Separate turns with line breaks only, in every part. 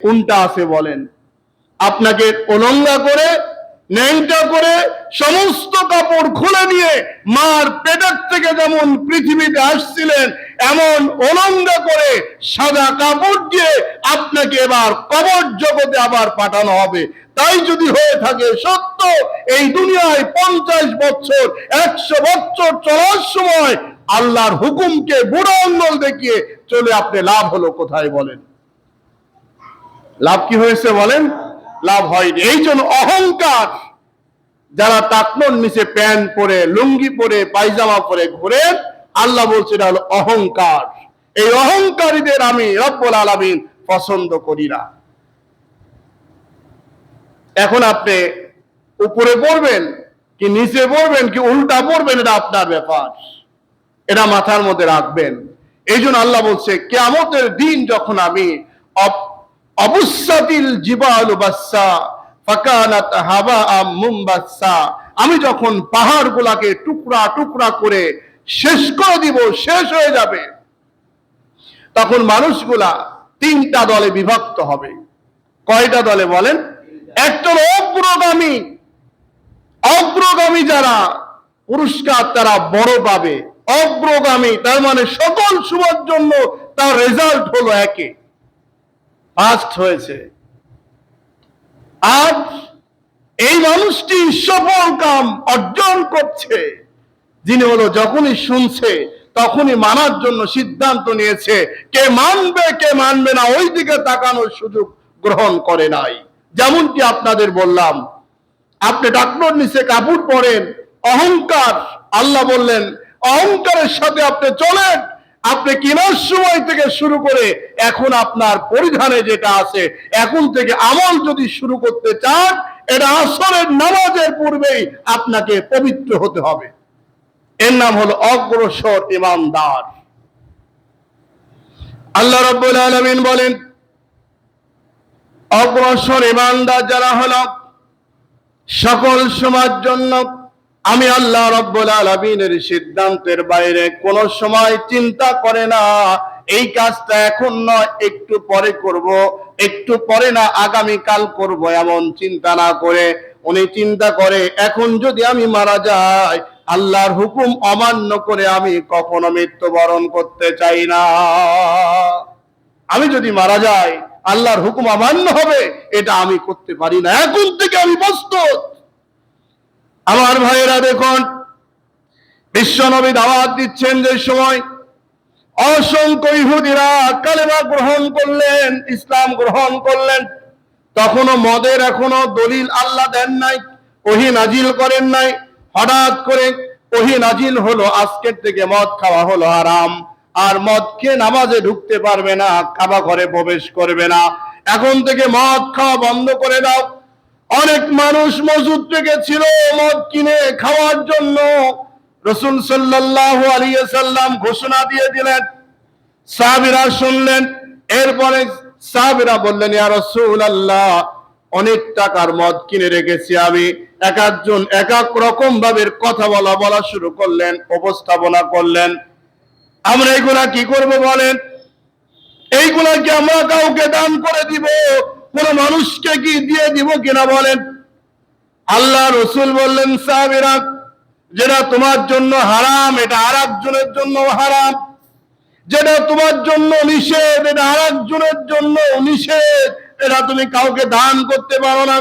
কোনটা আছে বলেন। আপনাকে অলঙ্গা করে, ন্যাংটা করে, সমস্ত কাপড় খুলে দিয়ে মার পেটের থেকে যেমন পৃথিবীতে আসছিলেন, এমন অলঙ্গা করে সাদা কাপড় দিয়ে আপনাকে এবার কবর জগতে আবার পাঠানো হবে। তাই যদি হয়ে থাকে সত্য, এই দুনিয়ায় পঞ্চাশ বছর, একশো বছর চলার সময় আল্লাহর হুকুমকে বুড়ো আঙ্গল দেখিয়ে চলে আপনি লাভ হলো কোথায় বলেন? লাভ কি হয়েছে বলেন? লাভ হয়নি। এই জন্য অহংকার, যারা টাকনোর নিচে প্যান্ট পরে, লুঙ্গি পরে, পায়জামা পরে ঘুরে, আল্লাহ বলছে এটা হলো অহংকার। এই অহংকারীদের আমি রব্বুল আলামিন পছন্দ করি না। এখন আপনি উপরে পড়বেন কি নিচে পড়বেন কি উল্টা পড়বেন, এটা আপনার ব্যাপার। এটা মাথার মধ্যে রাখবেন। এই জন্য আল্লাহ বলছে, কেয়ামতের দিন যখন আমি অবস্যাতিল জিবাল বাসা হাবা মুম্বাসা। আমি যখন পাহাড় গুলাকে টুকরা টুকরা করে শেষ করে দিব, শেষ হয়ে যাবে, তখন মানুষগুলা তিনটা দলে বিভক্ত হবে। কয়টা দলে বলেন? একটা অগ্রগামী। অগ্রগামী যারা, পুরস্কার তারা বড় পাবে। অগ্রগামী, তার মানে সকল শুভর জন্য তার রেজাল্ট হলো একে। ফার্স্ট হয়েছে। আর এই মানুষটি সফল কাম অর্জন করছে। যিনি হলো যখনই শুনছে, তখনই মানার জন্য সিদ্ধান্ত নিয়েছে, কে মানবে কে মানবে না ওই দিকে তাকানোর সুযোগ গ্রহণ করে নাই। যেমনটি আপনাদের বললাম, আপনি ডাক্তার নিচে কাপড় পরেন, অহংকার, আল্লাহ বললেন, অহংকারের সাথে আপনি চলেন আপনি কেনার সময় থেকে শুরু করে এখন আপনার পরিধানে যেটা আছে, এখন থেকে আমল যদি শুরু করতে চান, এটা আসরের নামাজের পূর্বেই আপনাকে পবিত্র হতে হবে। এর নাম হলো অগ্রসর ইমানদার। আল্লাহ রাব্বুল আলামিন বলেন, অগ্রসর ইমানদার যারা হলো, সকল সমাজ জন্য আমি আল্লাহ রব্বুল আলমিনের সিদ্ধান্তের বাইরে কোন সময় চিন্তা করে না। এই কাজটা এখন নয়, একটু পরে করব, একটু পরে না আগামী কাল করব এমন চিন্তা না করে। উনি চিন্তা করে, এখন যদি আমি মারা যাই, আল্লাহর হুকুম অমান্য করে আমি কখনো মৃত্যুবরণ করতে চাই না। আমি যদি মারা যাই, আল্লাহর হুকুম অমান্য হবে, এটা আমি করতে পারি না। এখন থেকে আমি প্রস্তুত। আমার ভাইয়েরা দেখুন, বিশ্বনবী দাওয়াত দিচ্ছেন যে সময় অসংখ্য ইহুদিরা কালেমা গ্রহণ করলেন, ইসলাম গ্রহণ করলেন। তখনও মদের এখনও দলিল আল্লাহ দেন নাই, ওহি নাজিল করেন নাই। হঠাৎ করে ওহি নাজিল হলো, আজকের থেকে মদ খাওয়া হলো আরাম আর মদ খেয়ে নামাজে ঢুকতে পারবে না, কাবা ঘরে প্রবেশ করবে না। এখন থেকে মদ খাওয়া বন্ধ করে দাও। অনেক মানুষ মজুদ ছিল মদ কিনে খাওয়ার জন্য। রসুল সাল্লাল্লাহু আলাইহি সাল্লাম ঘোষণা দিয়ে দিলেন, সাহাবীরা শুনলেন, এরপরে সাহাবীরা বললেন, ইয়া আল্লাহ অনেক টাকার মদ কিনে রেখেছি আমি। এক একজন এক এক রকম ভাবে কথা বলা বলা শুরু করলেন, উপস্থাপনা করলেন। আমরা এগুলা কি করব বলেন? এইগুলা কি আমরা কাউকে দান করে দিব? মানুষকে কি দিয়ে দিব কিনা বলেন? আল্লাহ রসুল বললেন, সাহাবিরা, যেটা তোমার জন্য হারাম, এটা আর একজনের জন্য হারাম। যেটা তোমার জন্য নিষেধ, এটা আর একজনের জন্য নিষেধ, এটা তুমি কাউকে দান করতে পারো না।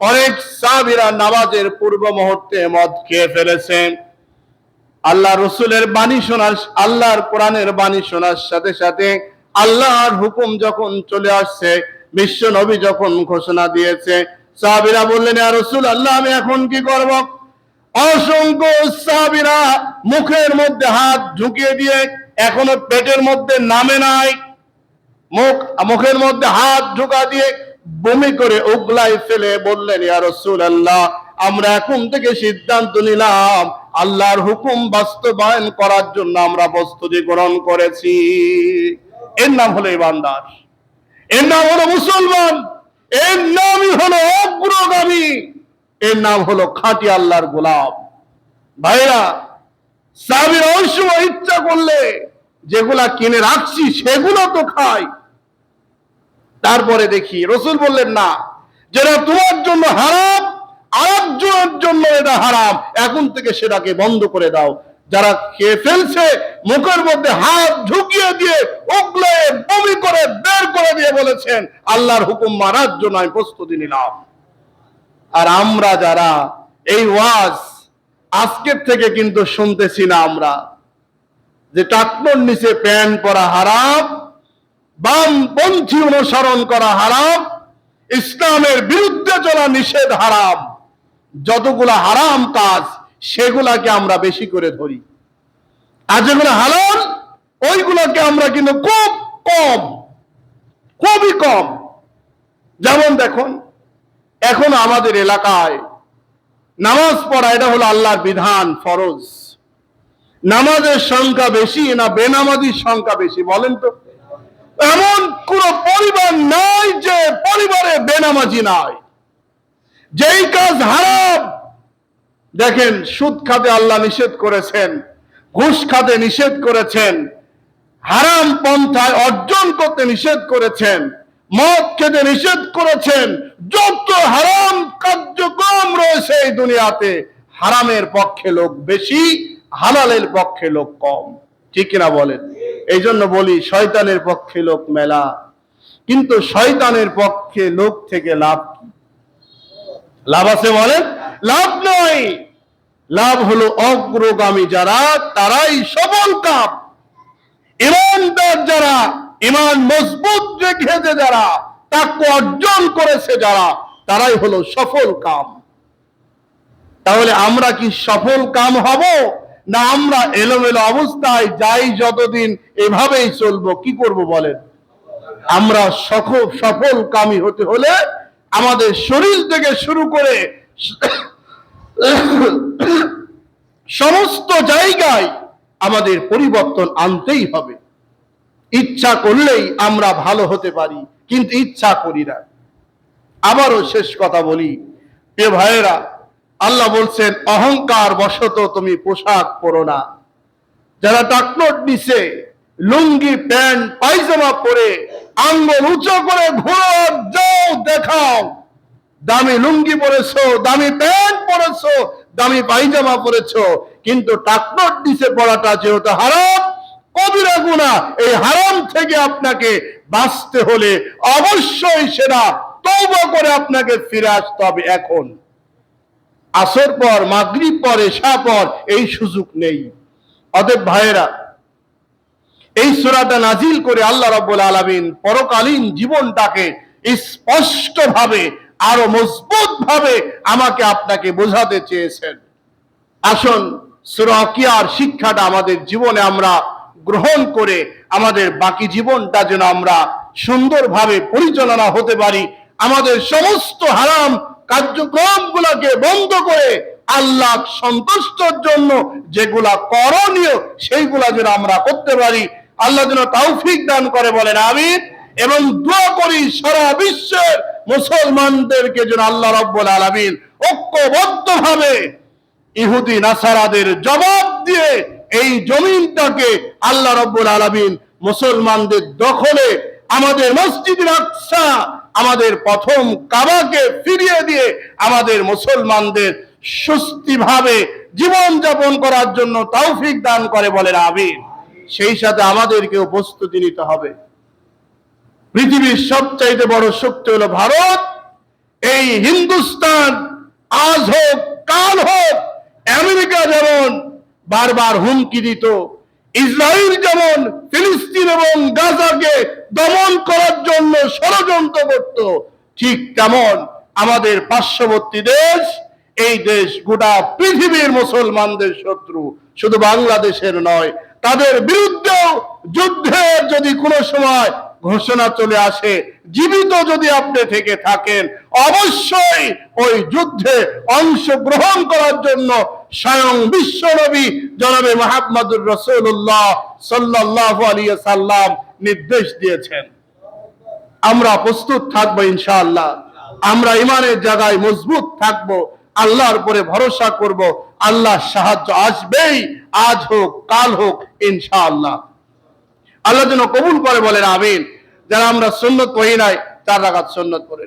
অনেক সাহাবিরা নামাজের পূর্ব মুহূর্তে মদ খেয়ে ফেলেছেন। আল্লাহ রসুলের বাণী শোনার, আল্লাহর কোরআনের বাণী শোনার সাথে সাথে আল্লাহর হুকুম যখন চলে আসছে বিশ্ব নবী যখন ঘোষণা দিয়েছে, সাহাবিরা বললেন আর রসুল আল্লাহ আমি এখন কি করব? অসংখ্য সাহাবিরা মুখের মধ্যে হাত ঢুকিয়ে দিয়ে এখনও পেটের মধ্যে নামে নাই। মুখ, মুখের মধ্যে হাত ঢুকা দিয়ে বমি করে উগলাই ফেলে বললেন, ইয়া রসুল আল্লাহ আমরা এখন থেকে সিদ্ধান্ত নিলাম, আল্লাহর হুকুম বাস্তবায়ন করার জন্য আমরা প্রস্তুতি গ্রহণ করেছি। এর নাম হলো ইমানদার। এর নাম হলো মুসলমান। এর নামই হলো অগ্রগামী। এর নাম হলো খাঁটি আল্লাহর গোলাম। ভাইরা সাবির সময় ইচ্ছা করলে যেগুলা কিনে রাখছি, সেগুলো তো খাই। তারপরে দেখি, রসুল বললেন, না, যেটা তোমার জন্য হারাম, আরেকজনের জন্য এটা হারাম। এখন থেকে সেটাকে বন্ধ করে দাও। যারা খেয়ে ফেলছে, মুখের মধ্যে হাত ঢুকিয়ে দিয়ে উগলে বমি করে বের করে দিয়ে বলেছেন, আল্লাহর হুকুম মারার জন্য আমি প্রস্তুতি নিলাম। আর আমরা যারা এই ওয়াজ আজকের থেকে কিন্তু শুনতেছি না আমরা, যে টাকনোর নিচে প্যান্ট পরা হারাম বামপন্থী অনুসরণ করা হারাম, ইসলামের বিরুদ্ধে চলা নিষেধ হারাম, যতগুলা হারাম কাজ সেগুলাকে আমরা বেশি করে ধরি। আর যেগুলো হালাল, ওইগুলোকে আমরা কিন্তু খুব কম, খুবই কম। যেমন দেখুন, এখন আমাদের এলাকায় নামাজ পড়া, এটা হলো আল্লাহর বিধান, ফরজ। নামাজের সংখ্যা বেশি না, বেনামাজির সংখ্যা বেশি, বলেন তো। এমন কোন পরিবার নাই যে পরিবারে বেনামাজি নাই। যেই কাজ হারাম দেখেন, সুদ খাতে আল্লাহ নিষেধ করেছেন, ঘুষ খাতে নিষেধ করেছেন, হারাম পন্থায় অর্জন করতে নিষেধ করেছেন, মদ খেতে নিষেধ করেছেন, যত হারাম কার্যক্রম রয়েছে এই দুনিয়াতে, হারামের পক্ষে লোক বেশি, হালালের পক্ষে লোক কম। ঠিক কিনা বলেন? এই জন্য বলি, শয়তানের পক্ষে লোক মেলা। কিন্তু শয়তানের পক্ষে লোক থেকে লাভ লাভ আছে বলেন? লাভ নয় লাভ হলো অগ্রগামী যারা, তারাই সবল কাপ ইমানদার যারা, ইমান মজবুত রেখেছে যারা, তাকে অর্জন করেছে যারা, তারাই হলো সফল কাম। তাহলে আমরা কি সফল কাম হব? না আমরা এলোমেলো অবস্থায় যাই যতদিন এভাবেই চলবো? কি করব বলেন? আমরা সফল সফল কামী হতে হলে আমাদের শরীর থেকে শুরু করে সমস্ত জায়গায় আমাদের পরিবর্তন আনতেই হবে। ইচ্ছা করলেই আমরা ভালো হতে পারি, কিন্তু ইচ্ছা করি না। আবারও শেষ কথা বলি। এ ভাইয়েরা, আল্লাহ বলছেন, অহংকার বশত তুমি পোশাক পরো না। যারা টাকনোট নিচে লুঙ্গি, প্যান্ট, পায়জামা পরে, আঙ্গুল উঁচু করে ঘোরো যাও দেখাও। দামি লুঙ্গি পরেছো, দামি প্যান্ট পরেছো, দামি পায়জামা পরেছো, কিন্তু টাকনোট নিচে পড়াটা যেহেতু হারাম, কবিরা গুণা এই হারাম থেকে আপনাকে বাঁচতে হলে অবশ্যই সেটা তৌবা করে আপনাকে ফিরে আসতে হবে এখন। আসর পর, মাগরিব পর পর, এই সুযোগ নেই। অতএব ভাইয়েরা, এই সুরাটা নাজিল করে আল্লাহ রাব্বুল আলামিন পরকালীন জীবনটাকে স্পষ্ট ভাবে আরও মজবুত ভাবে আমাকে আপনাকে বোঝাতে চেয়েছেন। আসুন সুরাকিয়ার শিক্ষাটা আমাদের জীবনে আমরা গ্রহণ করে আমাদের বাকি জীবনটা যেন আমরা সুন্দরভাবে পরিচালনা হতে পারি। আমাদের সমস্ত হারাম কার্যক্রমগুলোকে বন্ধ করে আল্লাহ সন্তুষ্টর জন্য যেগুলা করণীয়, সেইগুলা যেন আমরা করতে পারি। আল্লাহ যেন তৌফিক দান করে বলেন আমি এবং দোয়া করি সারা বিশ্বের মুসলমানদেরকে যেন আল্লাহ রব্বুল আলামিন ঐক্যবদ্ধ ভাবে ইহুদি, নাসারাদের জবাব দিয়ে এই জমিনটাকে আল্লাহ রব্বুল আলামিন মুসলমানদের দখলে, আমাদের মসজিদ আকসা, আমাদের প্রথম কাবাকে ফিরিয়ে দিয়ে আমাদের মুসলমানদের সুস্থিভাবে জীবন যাপন করার জন্য তৌফিক দান করে বলেন, আমিন। সেই সাথে আমাদেরকেও প্রস্তুতি নিতে হবে। পৃথিবীর সবচাইতে বড় শক্তি হলো ভারত। এই হিন্দুস্তান আজ হোক, কাল হোক, আমেরিকা যেমন বারবার হুমকি দিত, ইসরায়েল যেমন ফিলিস্তিন এবং গাজাকে দমন করার জন্য ষড়যন্ত্র করত, ঠিক তেমন আমাদের পার্শ্ববর্তী দেশ, এই দেশ গোটা পৃথিবীর মুসলমানদের শত্রু, শুধু বাংলাদেশের নয়, তাদের বিরুদ্ধেও যুদ্ধের যদি কোনো সময় ঘোষণা চলে আসে, জীবিত যদি আপনি থেকে থাকেন, অবশ্যই ওই যুদ্ধে অংশগ্রহণ করার জন্য স্বয়ং বিশ্বনবী জনাবে মাহমুদুর রসুল্লাহ সাল্লাহ আলিয়া সাল্লাম নির্দেশ দিয়েছেন। আমরা প্রস্তুত থাকব ইনশাআল্লাহ। আমরা ইমানের জায়গায় মজবুত থাকব, আল্লাহর উপরে ভরসা করব আল্লাহ সাহায্য আসবেই, আজ হোক, কাল হোক, ইনশাআল্লাহ। আল্লাহ যেন কবুল করে বলেন, আমিন। যারা আমরা সুন্নত নাই চার রাখাত সুন্নত পড়ে